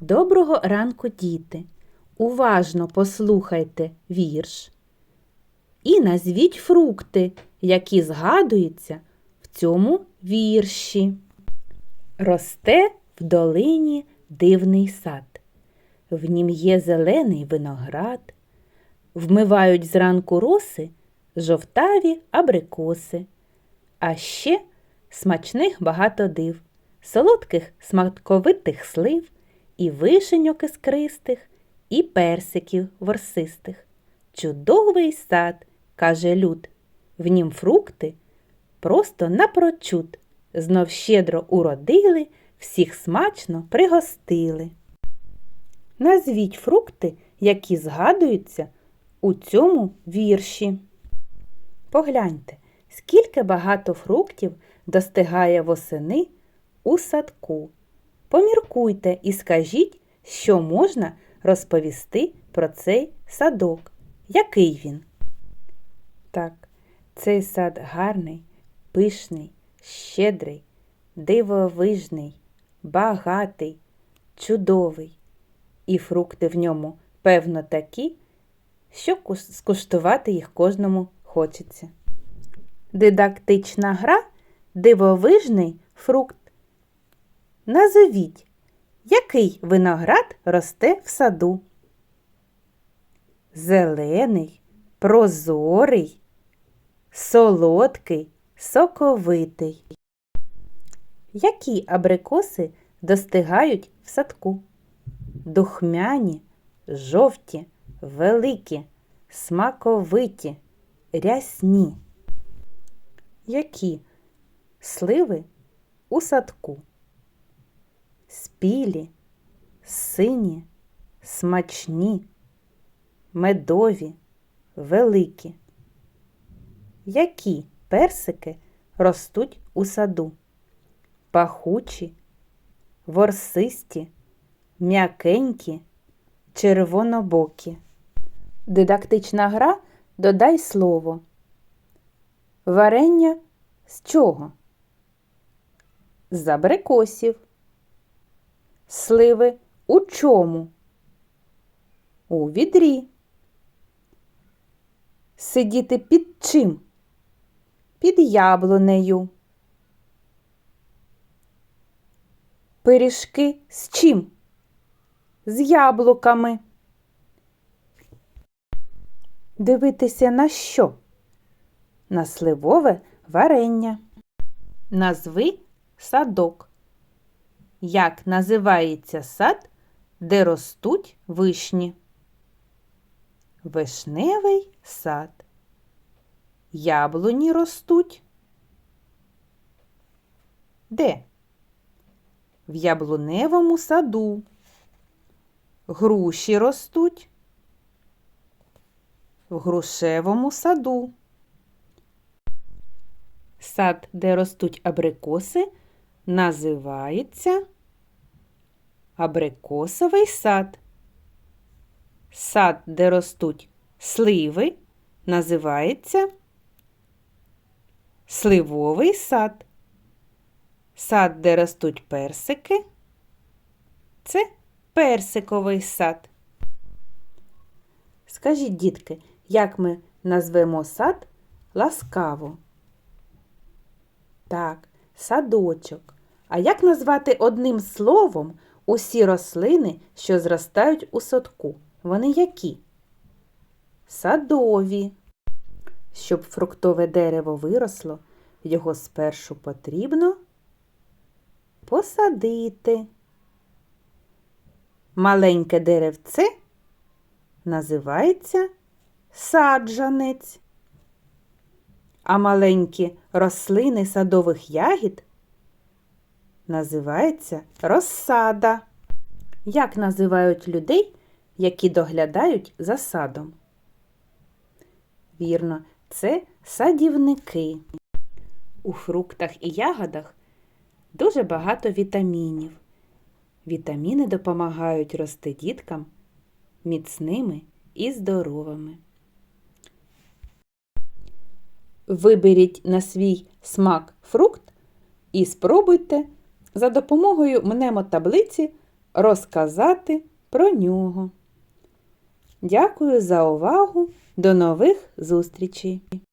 Доброго ранку, діти! Уважно послухайте вірш і назвіть фрукти, які згадуються в цьому вірші. Росте в долині дивний сад, в нім є зелений виноград, вмивають зранку роси жовтаві абрикоси, а ще смачних багато див, солодких смаковитих слив, і вишеньок іскристих, і персиків ворсистих. Чудовий сад, каже люд, в нім фрукти просто напрочуд, знов щедро уродили, всіх смачно пригостили. Назвіть фрукти, які згадуються у цьому вірші. Погляньте, скільки багато фруктів достигає восени у садку. Поміркуйте і скажіть, що можна розповісти про цей садок. Який він? Так, цей сад гарний, пишний, щедрий, дивовижний, багатий, чудовий. І фрукти в ньому, певно, такі, що скуштувати їх кожному хочеться. Дидактична гра дивовижний фрукт. Назовіть, який виноград росте в саду? Зелений, прозорий, солодкий, соковитий. Які абрикоси достигають в садку? Духмяні, жовті, великі, смаковиті, рясні. Які сливи у садку? Спілі, сині, смачні, медові, великі. Які персики ростуть у саду? Пахучі, ворсисті, м'якенькі, червонобокі. Дидактична гра додай слово. Варення з чого? З абрикосів. Сливи у чому? У відрі. Сидіти під чим? Під яблунею. Пиріжки з чим? З яблуками. Дивитися на що? На сливове варення. Назви садок. Як називається сад, де ростуть вишні? Вишневий сад. Яблуні ростуть. Де? В яблуневому саду. Груші ростуть. В грушевому саду. Сад, де ростуть абрикоси, називається абрикосовий сад. Сад, де ростуть сливи, називається сливовий сад. Сад, де ростуть персики, це персиковий сад. Скажіть, дітки, як ми назвемо сад ласкаво? Так, садочок. А як назвати одним словом усі рослини, що зростають у садку? Вони які? Садові. Щоб фруктове дерево виросло, його спершу потрібно посадити. Маленьке деревце називається саджанець. А маленькі рослини садових ягід називається розсада. Як називають людей, які доглядають за садом? Вірно, це садівники. У фруктах і ягодах дуже багато вітамінів. Вітаміни допомагають рости діткам міцними і здоровими. Виберіть на свій смак фрукт і спробуйте за допомогою мнемотаблиці розказати про нього. Дякую за увагу. До нових зустрічей!